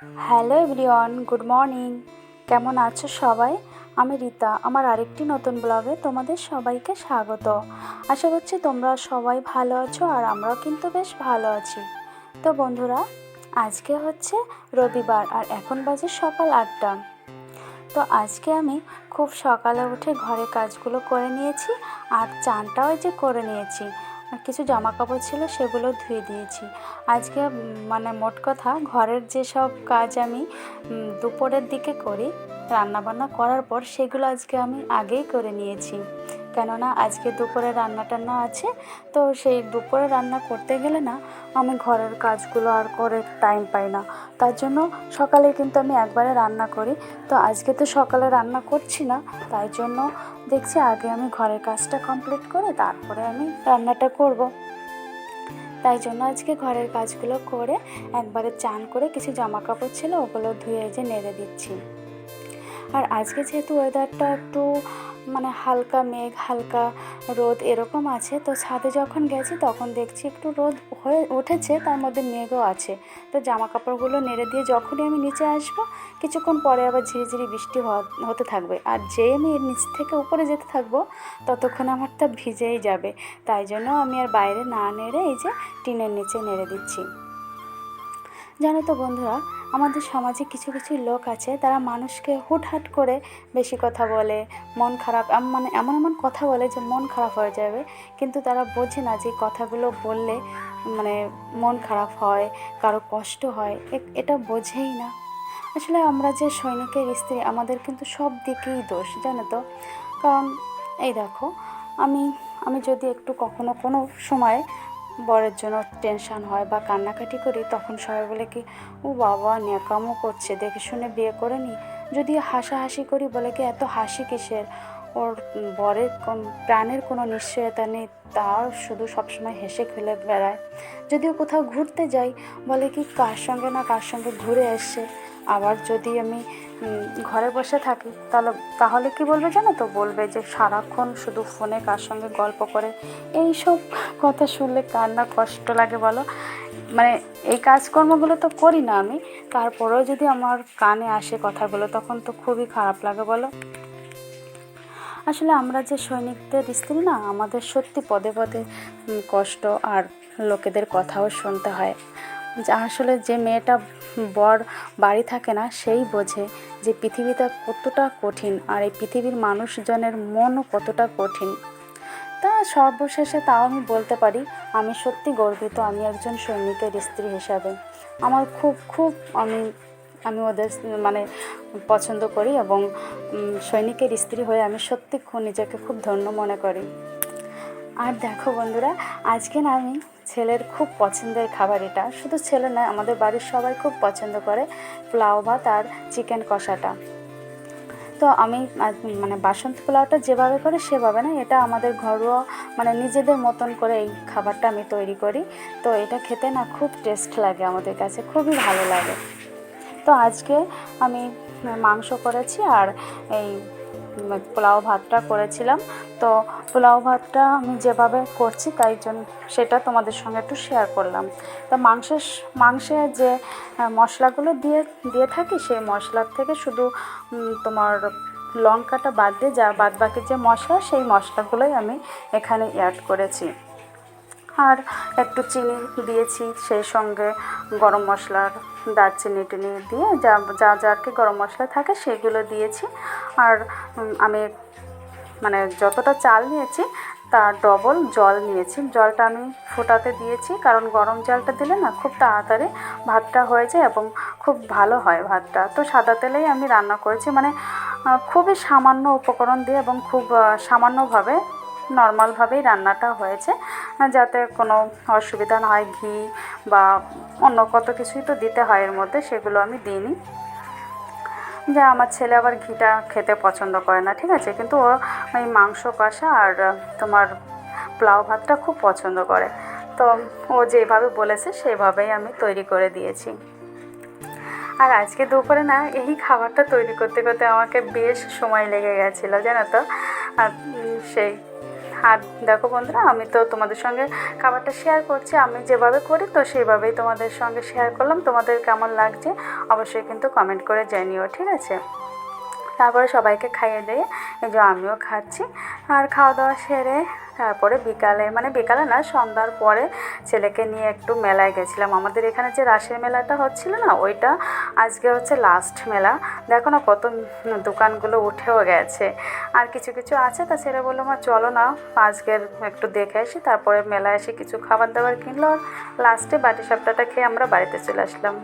Hello everyone, good morning. কেমন আছো সবাই? আমি রীতা, আমার আরেকটি নতুন ব্লগে তোমাদের সবাইকে স্বাগত। আশা করছি তোমরা সবাই ভালো আছো আর আমরাও কিন্তু বেশ ভালো আছি। তো বন্ধুরা, আজকে হচ্ছে রবিবার আর এখন বাজে সকাল আটটা। তো আজকে আমি খুব সকালে উঠে ঘরের কাজগুলো করে নিয়েছি আর চানটাও যে করে নিয়েছি। কিছু জামা কাপড় ছিল সেগুলো ধুয়ে দিয়েছি। আজকে মানে মোট কথা ঘরের যেসব কাজ আমি দুপুরের দিকে করি, রান্নাবান্না করার পর সেগুলো আজকে আমি আগেই করে নিয়েছি। কেননা আজকে দুপুরে রান্না টান্না আছে, তো সেই দুপুরে রান্না করতে গেলে না আমি ঘরের কাজগুলো আর করে টাইম পাই না। তার জন্য সকালে কিন্তু আমি একবারে রান্না করি। তো আজকে তো সকালে রান্না করছি না, তাই জন্য দেখছি আগে আমি ঘরের কাজটা কমপ্লিট করে তারপরে আমি রান্নাটা করব। তাই জন্য আজকে ঘরের কাজগুলো করে একবারে চান করে কিছু জামা কাপড় ছিল ওগুলো ধুয়ে যে নেড়ে দিচ্ছি। আর আজকে যেহেতু ওয়েদারটা একটু মানে হালকা মেঘ, হালকা রোদ এরকম আছে। তো ছাদে যখন গেছি তখন দেখছি একটু রোদ হয়ে উঠেছে, তার মধ্যে মেঘও আছে। তো জামা কাপড়গুলো নেড়ে দিয়ে যখনই আমি নিচে আসব, কিছুক্ষণ পরে আবার ঝিরিঝিরি বৃষ্টি হতে থাকবে। আর যেই আমি এর নিচ থেকে উপরে যেতে থাকব, ততক্ষণ আমার তা ভিজেই যাবে। তাই জন্য আমি আর বাইরে না নেড়ে এই যে টিনের নিচে নেড়ে দিচ্ছি। জানো তো বন্ধুরা, আমাদের সমাজে কিছু কিছু লোক আছে, তারা মানুষকে হুটহাট করে বেশি কথা বলে, মন খারাপ মানে এমন এমন কথা বলে যে মন খারাপ হয়ে যাবে। কিন্তু তারা বোঝে না যে কথাগুলো বললে মানে মন খারাপ হয়, কারও কষ্ট হয় এটা বোঝেই না। আসলে আমরা যে সৈনিকের স্ত্রী, আমাদের কিন্তু সব দিকেই দোষ, জানো তো? কারণ, এই দেখো, আমি আমি যদি একটু কখনো কোনো সময় বরের জন্য টেনশন হয় বা কান্নাকাটি করি, তখন সবাই বলে কি, ও বাবা, ন্যাকামো করছে, দেখে শুনে বিয়ে করে নি? যদি হাসাহাসি করি, বলে কি, এত হাসি কিসের? ওর বরের প্রাণের কোনো নিশ্চয়তা নেই, তার শুধু সবসময় হেসে খেলে বেড়ায়। যদিও কোথাও ঘুরতে যাই, বলে কি, কার সঙ্গে না কার সঙ্গে ঘুরে এসছে? আবার যদি আমি ঘরে বসে থাকি, তাহলে তাহলে কি বলবে জানো তো? বলবে যে সারাক্ষণ শুধু ফোনে কার সঙ্গে গল্প করে এই সব কথা শুনলে কার না কষ্ট লাগে বলো? মানে এই কাজকর্মগুলো তো করি না আমি। তারপরেও যদি আমার কানে আসে কথাগুলো, তখন তো খুবই খারাপ লাগে বলো। আসলে আমরা যে সৈনিকদের স্ত্রী না, আমাদের সত্যি পদে পদে কষ্ট আর লোকেদের কথাও শুনতে হয়। আসলে যে মেয়েটা বর বাড়ি থাকে না, সেই বোঝে যে পৃথিবীটা কতটা কঠিন আর এই পৃথিবীর মানুষজনের মনও কতটা কঠিন। তা সর্বশেষে তাও আমি বলতে পারি, আমি সত্যি গর্বিত আমি একজন সৈনিকের স্ত্রী হিসাবে। আমার খুব খুব আমি আমি ওদের মানে পছন্দ করি এবং সৈনিকের স্ত্রী হয়ে আমি সত্যি নিজেকে খুব ধন্য মনে করি। আর দেখো বন্ধুরা, আজকে না আমি ছেলের খুব পছন্দের খাবার এটা। শুধু ছেলে নয়, আমাদের বাড়ির সবাই খুব পছন্দ করে পোলাও ভাত আর চিকেন কষাটা। তো আমি মানে বাসন্তী পোলাওটা যেভাবে করে সেভাবে না, এটা আমাদের ঘরোয়া মানে নিজেদের মতন করে এই খাবারটা আমি তৈরি করি। তো এটা খেতে না খুব টেস্ট লাগে আমাদের কাছে, খুবই ভালো লাগে। তো আজকে আমি মাংস করেছি আর এই পোলাও ভাতটা করেছিলাম। তো পোলাও ভাতটা আমি যেভাবে করছি তাই জন্য সেটা তোমাদের সঙ্গে একটু শেয়ার করলাম। তো মাংসের মাংসে যে মশলাগুলো দিয়ে দিয়ে থাকি সেই মশলার থেকে শুধু তোমার লঙ্কাটা বাদ দিয়ে যা বাদ বাকি যে মশলা সেই মশলাগুলোই আমি এখানে অ্যাড করেছি। আর একটু চিনি দিয়েছি, সেই সঙ্গে গরম মশলার দারচিনি টিনি দিয়ে যা যা যা কি গরম মশলা থাকে সেগুলো দিয়েছি। আর আমি মানে যতটা চাল নিয়েছি তার ডবল জল নিয়েছি। জলটা আমি ফোটাতে দিয়েছি, কারণ গরম জলটা দিলে না খুব তাড়াতাড়ি ভাতটা হয়ে যায় এবং খুব ভালো হয় ভাতটা। তো সাদা তেলেই আমি রান্না করেছি মানে খুবই সামান্য উপকরণ দিয়ে এবং খুব সামান্যভাবে নর্মালভাবেই রান্নাটা হয়েছে, যাতে কোনো অসুবিধা না হয় ঘি বা অন্য কত কিছুই তো দিতে হয় এর মধ্যে, সেগুলো আমি দিইনি। যে আমার ছেলে আবার ঘিটা খেতে পছন্দ করে না, ঠিক আছে? কিন্তু ও ওই মাংস কষা আর তোমার পোলাও ভাতটা খুব পছন্দ করে। তো ও যেভাবে বলেছে, সেভাবেই আমি তৈরি করে দিয়েছি। আর আজকে দুপুরে না, এই খাবারটা তৈরি করতে করতে আমাকে বেশ সময় লেগে গেছিল, জানো তো? সেই আর দেখো বন্ধুরা, আমি তো তোমাদের সঙ্গে খাবারটা শেয়ার করছি, আমি যেভাবে করি তো সেইভাবেই তোমাদের সঙ্গে শেয়ার করলাম, তোমাদের কেমন লাগছে অবশ্যই কিন্তু কমেন্ট করে জানিও, ঠিক আছে? তারপরে সবাইকে খাইয়ে দিয়ে এই যে আমিও খাচ্ছি। আর খাওয়া দাওয়া সেরে তারপরে বিকালে মানে বিকালে না, সন্ধ্যার পরে ছেলেকে নিয়ে একটু মেলায় গেছিলাম। আমাদের এখানে যে রাসের মেলাটা হচ্ছিল না, ওইটা আজকে হচ্ছে লাস্ট মেলা। দেখো না কত দোকানগুলো উঠেও গেছে। আর কিছু কিছু আছে, তা ছেলে বলল, মা, চলো না, আজকের একটু দেখে আসি। তারপরে মেলায় এসে কিছু খাবার দাবার কিনলো। আর লাস্টে বাটি সাপটাটা খেয়ে আমরা বাড়িতে চলে আসলাম।